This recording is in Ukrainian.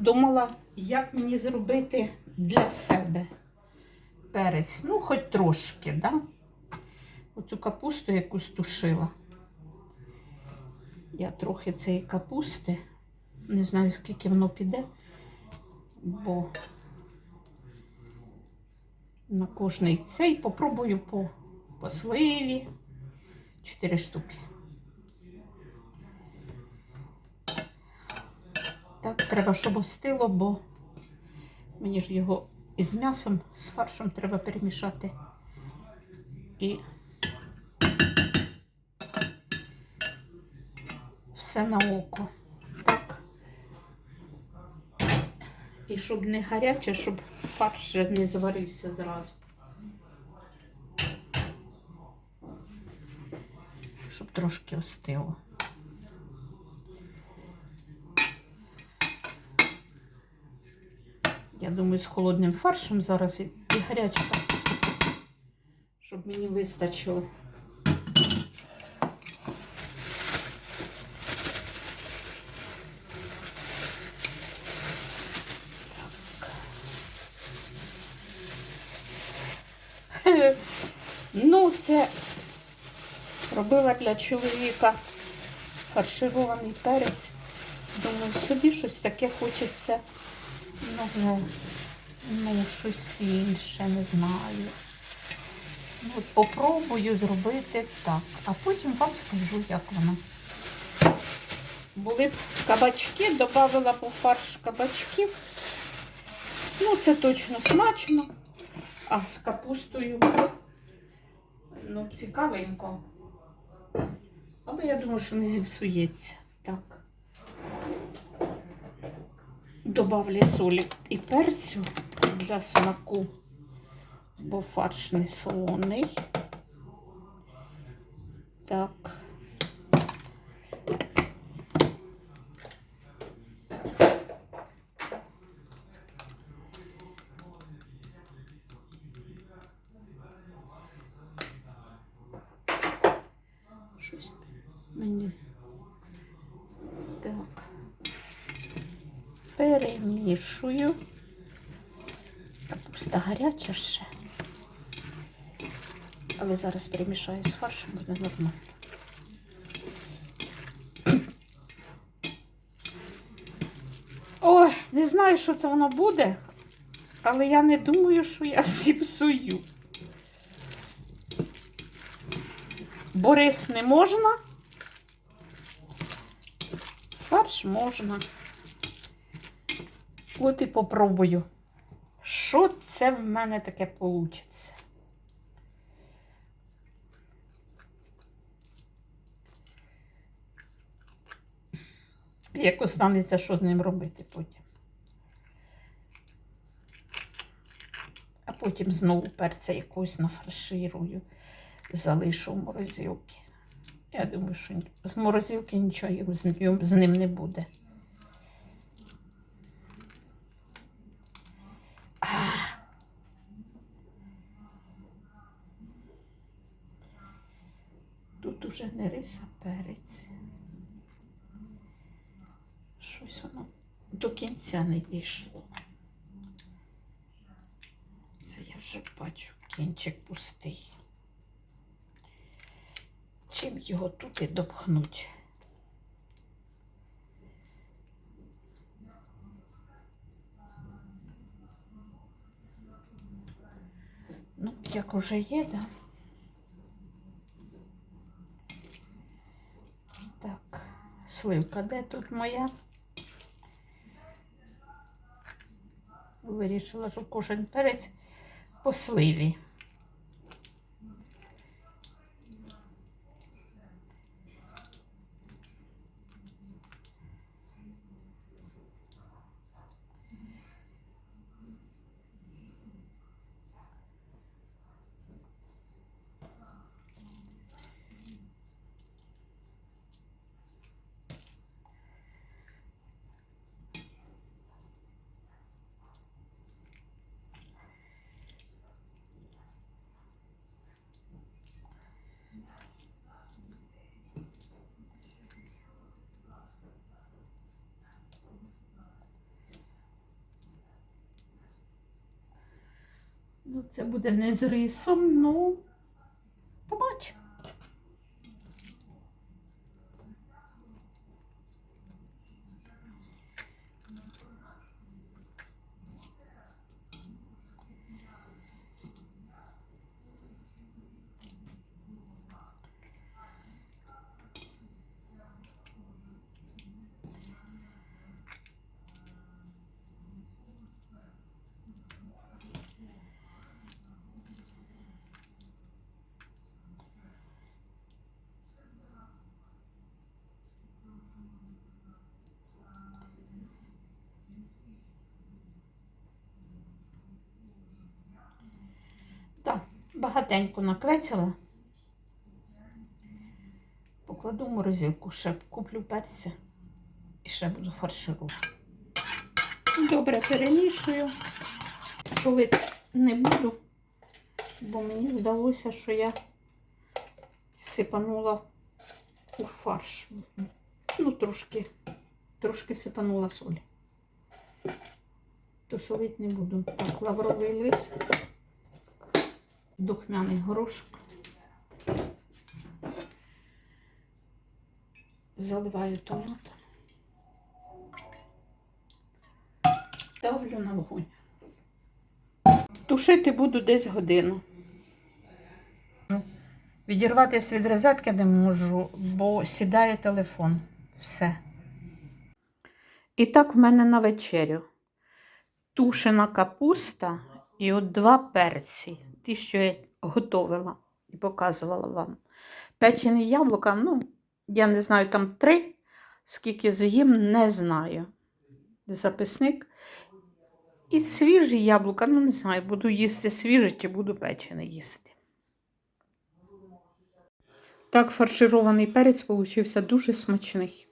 думала, як мені зробити для себе перець. Ну, хоч трошки, да? Оцю капусту якусь тушила. Я трохи цієї капусти, не знаю, скільки воно піде, бо на кожний цей попробую по, по сливі. Чотири штуки. Так, треба, щоб остило, бо мені ж його із м'ясом, з фаршем треба перемішати. І все на око. Так. І щоб не гаряче, щоб фарш не зварився зразу. Щоб трошки остило. Я думаю, з холодним фаршем зараз і, і гаряче щоб мені вистачило. Ну, це робила для чоловіка фарширований перець. Думаю, собі щось таке хочеться. Ну, ну, щось інше, не знаю. Ну, От попробую зробити так, а потім вам скажу, як воно. Були б кабачки, додавала по фарш кабачків. Ну, це точно смачно. А з капустою, ну, цікавенько. Але я думаю, що не зіпсується. Так. Добавлю солі і перцю для смаку, бо фарш не солоний. Так. Щось мені. Так перемішую. Капуста гаряча ще. Але зараз перемішаю з фаршем, буде нормально. Ой, не знаю, що це воно буде, але я не думаю, що я зіпсую. Борис не можна. Фарш можна. От і попробую, що це в мене таке вийде. Як останеться, що з ним робити потім. А потім знову перця якогось нафарширую, залишу в морозилки. Я думаю, що з морозилки нічого з ним не буде. Тут уже не рис, а перець. Щось воно до кінця не дійшло. Це я вже бачу, кінчик пустий. Чим його туди допхнуть? Ну, як уже є, да? Так, сливка, де тут моя? Вирішила, що кожен перець по сливі. Це буде не з рисом, ну. Так, багатенько накрецяла. Покладу в морозилку, ще куплю перця і ще буду фарширувати. Добре перемішую. Солити не буду, бо мені здалося, що я сипанула у фарш. Ну, трошки, трошки сипанула солі. То солити не буду. Так, лавровий лист духмяний горошок. Заливаю томатом. Ставлю на вогонь. Тушити буду десь годину. Відірватися від розетки не можу, бо сідає телефон. Все. І так в мене на вечерю. Тушена капуста і от два перці. Ті, що я готувала і показувала вам. Печені яблука, ну, я не знаю, там три, скільки з'їм, не знаю. Записник. І свіжі яблука, ну не знаю, буду їсти свіже чи буду печене їсти. Так, фарширований перець получився дуже смачний.